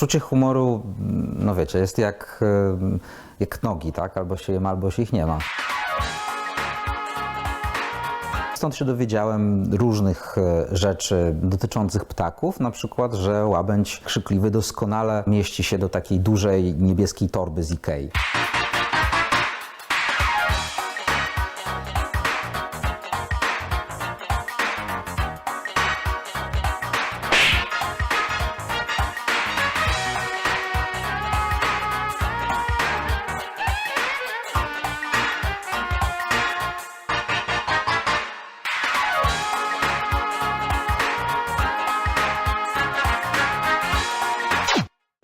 Poczucie humoru, mm, no wiecie, jest jak, e, jak nogi, tak? Albo się je ma, albo się ich nie ma. Stąd się dowiedziałem różnych e, rzeczy dotyczących ptaków, na przykład, że łabędź krzykliwy doskonale mieści się do takiej dużej niebieskiej torby z Ikei.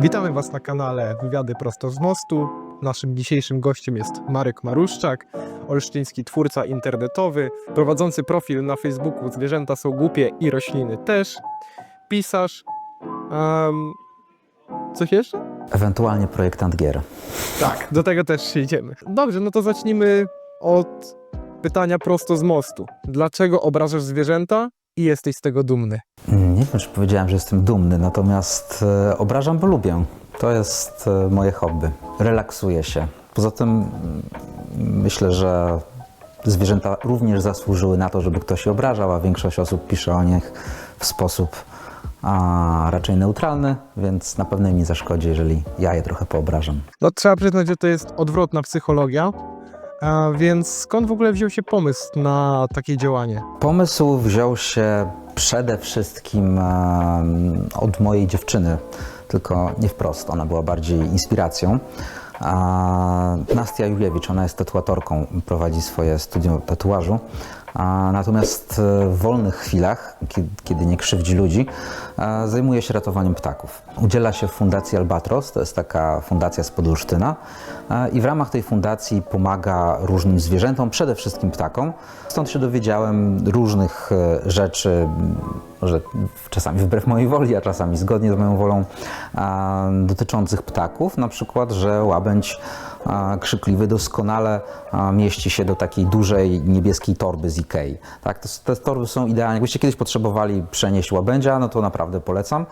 Witamy Was na kanale Wywiady Prosto z Mostu. Naszym dzisiejszym gościem jest Marek Maruszczak, olsztyński twórca internetowy, prowadzący profil na Facebooku Zwierzęta są głupie i rośliny też, pisarz. Um, coś jeszcze? Ewentualnie projektant gier. Tak, do tego też przyjdziemy. Dobrze, no to zacznijmy od pytania prosto z mostu. Dlaczego obrażasz zwierzęta i jesteś z tego dumny? Nie wiem, czy powiedziałem, że jestem dumny, natomiast e, obrażam, bo lubię. To jest e, moje hobby. Relaksuję się. Poza tym mm, myślę, że zwierzęta również zasłużyły na to, żeby ktoś je obrażał, a większość osób pisze o nich w sposób a, raczej neutralny, więc na pewno im nie zaszkodzi, jeżeli ja je trochę poobrażam. No trzeba przyznać, że to jest odwrotna psychologia, a więc skąd w ogóle wziął się pomysł na takie działanie? Pomysł wziął się przede wszystkim od mojej dziewczyny, tylko nie wprost, ona była bardziej inspiracją. Nastia Juliewicz, ona jest tatuatorką, prowadzi swoje studium tatuażu. Natomiast e, w wolnych chwilach, kie- kiedy nie krzywdzi ludzi, e, zajmuje się ratowaniem ptaków. Udziela się w Fundacji Albatros, to jest taka fundacja z Podolsztyna e, i w ramach tej fundacji pomaga różnym zwierzętom, przede wszystkim ptakom. Stąd się dowiedziałem różnych rzeczy, może czasami wbrew mojej woli, a czasami zgodnie z moją wolą, dotyczących ptaków. Na przykład, że łabędź krzykliwy doskonale mieści się do takiej dużej niebieskiej torby z Ikei. Tak, te torby są idealne. Jakbyście kiedyś potrzebowali przenieść łabędzia, no to naprawdę polecam,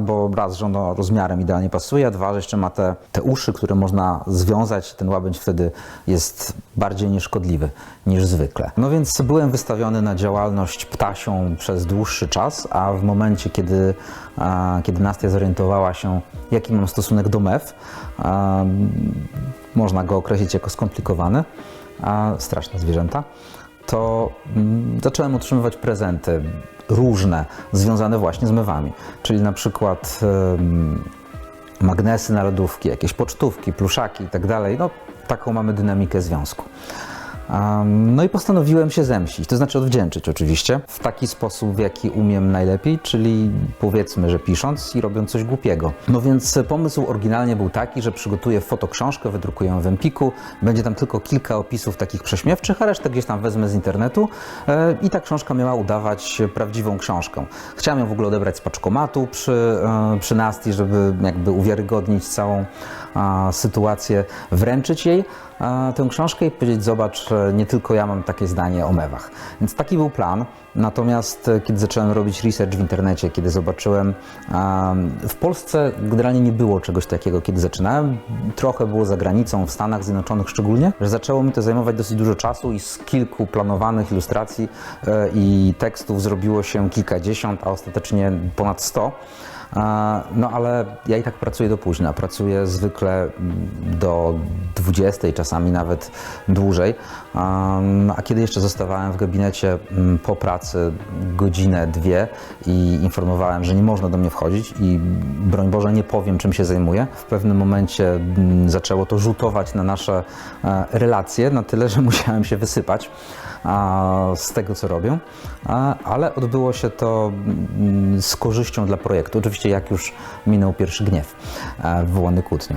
bo raz, że ono rozmiarem idealnie pasuje, a dwa, że jeszcze ma te, te uszy, które można związać. Ten łabędź wtedy jest bardziej nieszkodliwy niż zwykle. No więc byłem wystawiony na działalność ptasią przez dłuższy czas, a w momencie, kiedy, kiedy Nastia zorientowała się, jaki mam stosunek do mew, a, można go określić jako skomplikowany, straszne zwierzęta, to mm, zacząłem otrzymywać prezenty różne, związane właśnie z mewami. Czyli na przykład magnesy na lodówki, jakieś pocztówki, pluszaki i tak. No, taką mamy dynamikę związku. No i postanowiłem się zemścić, to znaczy odwdzięczyć oczywiście, w taki sposób, w jaki umiem najlepiej, czyli powiedzmy, że pisząc i robiąc coś głupiego. No więc pomysł oryginalnie był taki, że przygotuję fotoksiążkę, wydrukuję ją w Empiku, będzie tam tylko kilka opisów takich prześmiewczych, a resztę gdzieś tam wezmę z internetu e, i ta książka miała udawać prawdziwą książkę. Chciałem ją w ogóle odebrać z paczkomatu przy, e, przy Nastii, żeby jakby uwiarygodnić całą sytuację, wręczyć jej tę książkę i powiedzieć: Zobacz, nie tylko ja mam takie zdanie o mewach. Więc taki był plan. Natomiast e, kiedy zacząłem robić research w internecie, kiedy zobaczyłem, w Polsce generalnie nie było czegoś takiego, kiedy zaczynałem. Trochę było za granicą, w Stanach Zjednoczonych szczególnie, że zaczęło mi to zajmować dosyć dużo czasu i z kilku planowanych ilustracji e, i tekstów zrobiło się kilkadziesiąt, a ostatecznie ponad sto. No ale ja i tak pracuję do późna. Pracuję zwykle mm, do 20, czasami nawet dłużej. A kiedy jeszcze zostawałem w gabinecie mm, po pracy godzinę, dwie i informowałem, że nie można do mnie wchodzić i broń Boże nie powiem, czym się zajmuję, w pewnym momencie mm, zaczęło to rzutować na nasze e, relacje na tyle, że musiałem się wysypać z tego, co robię, a, ale odbyło się to mm, z korzyścią dla projektu. Oczywiście jak już minął pierwszy gniew e, wywołany kłótnią.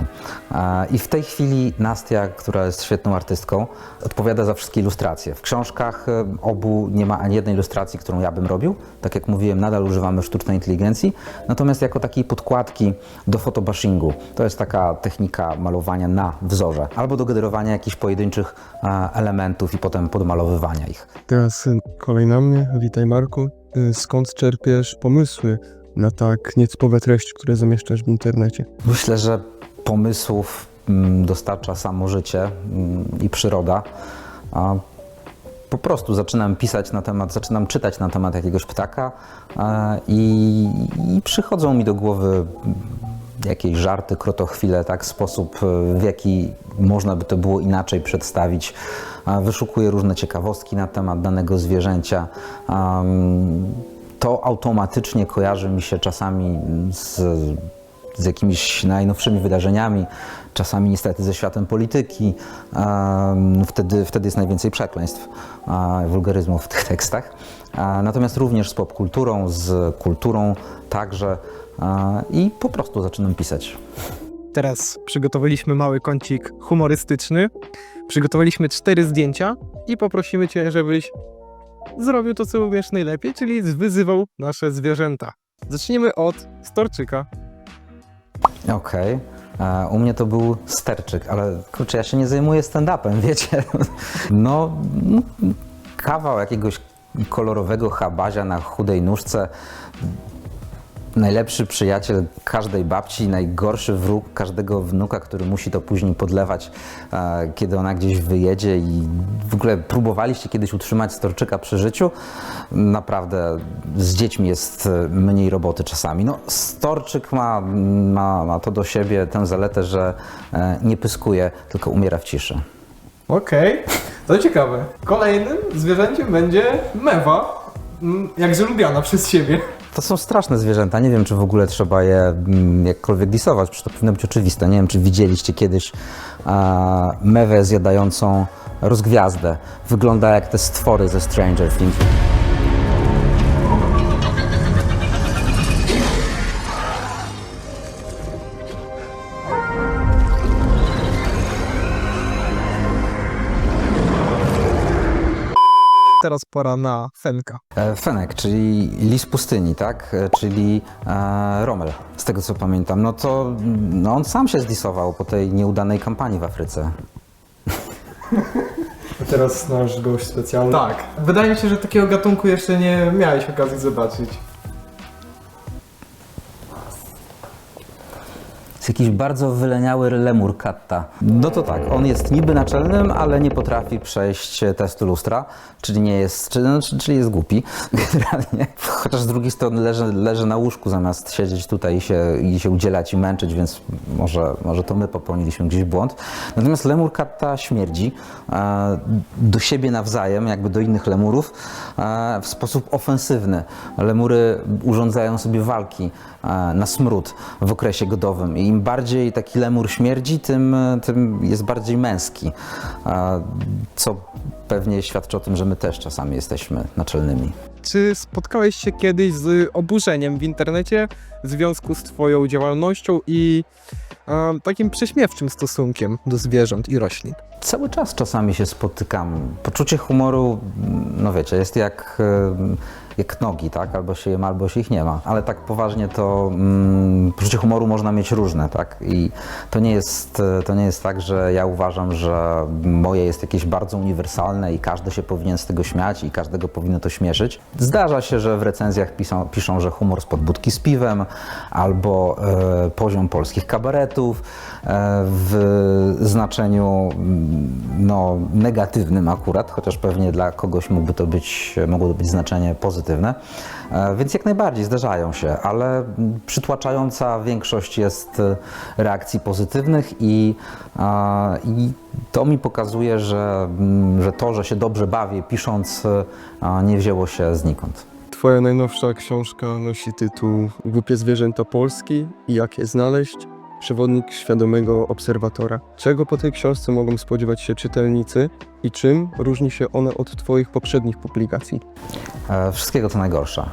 E, I w tej chwili Nastia, która jest świetną artystką, odpowiada za wszystkie ilustracje. W książkach e, obu nie ma ani jednej ilustracji, którą ja bym robił. Tak jak mówiłem, nadal używamy sztucznej inteligencji, natomiast jako takiej podkładki do photobashingu. To jest taka technika malowania na wzorze, albo do generowania jakichś pojedynczych elementów i potem podmalowywania ich. Teraz y, kolej na mnie. Witaj Marku. Y, Skąd czerpiesz pomysły na tak nietypowe treści, które zamieszczasz w internecie? Myślę, że pomysłów mm, dostarcza samo życie mm, i przyroda. A po prostu zaczynam pisać na temat, zaczynam czytać na temat jakiegoś ptaka i, i przychodzą mi do głowy mm, jakieś żarty, krotochwile, tak, sposób, e, w jaki można by to było inaczej przedstawić. Wyszukuję różne ciekawostki na temat danego zwierzęcia. To automatycznie kojarzy mi się czasami z, z jakimiś najnowszymi wydarzeniami, czasami niestety ze światem polityki. Wtedy, wtedy jest najwięcej przekleństw, wulgaryzmów w tych tekstach. Natomiast również z popkulturą, z kulturą także i po prostu zaczynam pisać. Teraz przygotowaliśmy mały kącik humorystyczny. Przygotowaliśmy cztery zdjęcia i poprosimy Cię, żebyś zrobił to, co umiesz najlepiej, czyli wyzywał nasze zwierzęta. Zaczniemy od storczyka. Okej. E, U mnie to był sterczyk, ale kurczę, ja się nie zajmuję stand-upem, wiecie. No, no, kawał jakiegoś kolorowego habazia na chudej nóżce. Najlepszy przyjaciel każdej babci, najgorszy wróg każdego wnuka, który musi to później podlewać, e, kiedy ona gdzieś wyjedzie. I w ogóle próbowaliście kiedyś utrzymać storczyka przy życiu? Naprawdę z dziećmi jest e, mniej roboty czasami. No, storczyk ma, ma, ma to do siebie, tę zaletę, że e, nie pyskuje, tylko umiera w ciszy. Okej, to ciekawe. Kolejnym zwierzęciem będzie mewa, mm, jakże lubiana przez siebie. To są straszne zwierzęta. Nie wiem, czy w ogóle trzeba je mm, jakkolwiek disować, przecież to powinno być oczywiste. Nie wiem, czy widzieliście kiedyś mewę zjadającą rozgwiazdę. Wygląda jak te stwory ze Stranger Things. Teraz pora na Fenka. E, Fenek, czyli lis pustyni, tak? E, Czyli e, Rommel, z tego co pamiętam. No to no on sam się zdisował po tej nieudanej kampanii w Afryce. A teraz nasz gość specjalny. Tak, wydaje mi się, że takiego gatunku jeszcze nie miałeś okazji zobaczyć. Jakiś bardzo wyleniały lemur katta. No to tak, on jest niby naczelnym, ale nie potrafi przejść testu lustra, czyli nie jest, czyli, no, czyli jest głupi generalnie. Chociaż z drugiej strony leży, leży na łóżku zamiast siedzieć tutaj i się, i się udzielać i męczyć, więc może, może to my popełniliśmy gdzieś błąd. Natomiast lemur katta śmierdzi e, do siebie nawzajem, jakby do innych lemurów, e, w sposób ofensywny. Lemury urządzają sobie walki e, na smród w okresie godowym i im bardziej taki lemur śmierdzi, tym, tym jest bardziej męski, co pewnie świadczy o tym, że my też czasami jesteśmy naczelnymi. Czy spotkałeś się kiedyś z oburzeniem w internecie w związku z Twoją działalnością i takim prześmiewczym stosunkiem do zwierząt i roślin? Cały czas czasami się spotykam. Poczucie humoru, no wiecie, jest jak, jak nogi, tak? Albo się je ma, albo się ich nie ma. Ale tak poważnie to mm, poczucie humoru można mieć różne, tak? I to nie, jest, to nie jest tak, że ja uważam, że moje jest jakieś bardzo uniwersalne i każdy się powinien z tego śmiać i każdego powinno to śmieszyć. Zdarza się, że w recenzjach piszą, piszą że humor spod budki z piwem albo e, poziom polskich kabaretów e, w znaczeniu mm, no, negatywnym akurat, chociaż pewnie dla kogoś mógłby to być, mogło to być znaczenie pozytywne. E, Więc jak najbardziej zdarzają się, ale przytłaczająca większość jest e, reakcji pozytywnych i, i to mi pokazuje, że, mm, że to, że się dobrze bawię pisząc, e, nie wzięło się znikąd. Twoja najnowsza książka nosi tytuł Głupie zwierzęta Polski i jak je znaleźć. Przewodnik świadomego obserwatora. Czego po tej książce mogą spodziewać się czytelnicy i czym różni się ona od Twoich poprzednich publikacji? E, Wszystkiego co najgorsze.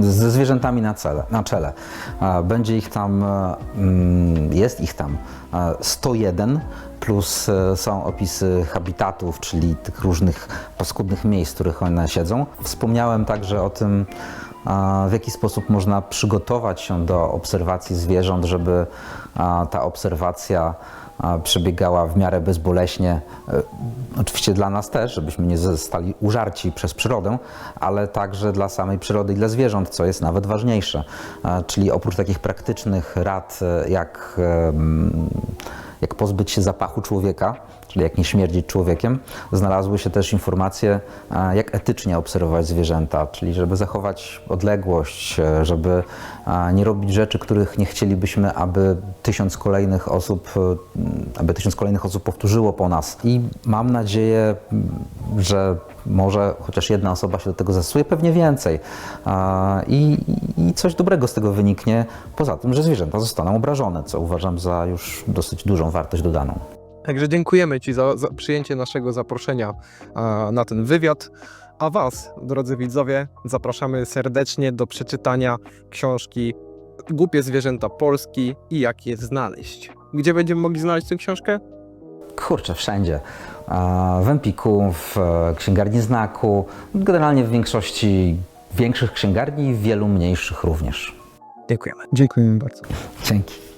Ze zwierzętami na, cele, na czele. E, Będzie ich tam, e, mm, jest ich tam e, 101, plus są opisy habitatów, czyli tych różnych paskudnych miejsc, w których one siedzą. Wspomniałem także o tym, w jaki sposób można przygotować się do obserwacji zwierząt, żeby e, ta obserwacja przebiegała w miarę bezboleśnie. E, Oczywiście dla nas też, żebyśmy nie zostali użarci przez przyrodę, ale także dla samej przyrody i dla zwierząt, co jest nawet ważniejsze. A, Czyli oprócz takich praktycznych rad, e, jak jak pozbyć się zapachu człowieka, czyli jak nie śmierdzić człowiekiem. Znalazły się też informacje, e, jak etycznie obserwować zwierzęta, czyli żeby zachować odległość, e, żeby e, nie robić rzeczy, których nie chcielibyśmy, aby tysiąc kolejnych osób, aby tysiąc kolejnych osób powtórzyło po nas. I mam nadzieję, że może chociaż jedna osoba się do tego zastosuje, pewnie więcej. I, I coś dobrego z tego wyniknie, poza tym, że zwierzęta zostaną obrażone, co uważam za już dosyć dużą wartość dodaną. Także dziękujemy Ci za, za przyjęcie naszego zaproszenia a, na ten wywiad. A Was, drodzy widzowie, zapraszamy serdecznie do przeczytania książki Głupie zwierzęta Polski i jak je znaleźć. Gdzie będziemy mogli znaleźć tę książkę? Kurczę, wszędzie. W Empiku, w e, księgarni znaku, generalnie w większości większych księgarni i wielu mniejszych również. Dziękujemy. Dziękujemy bardzo. Dzięki.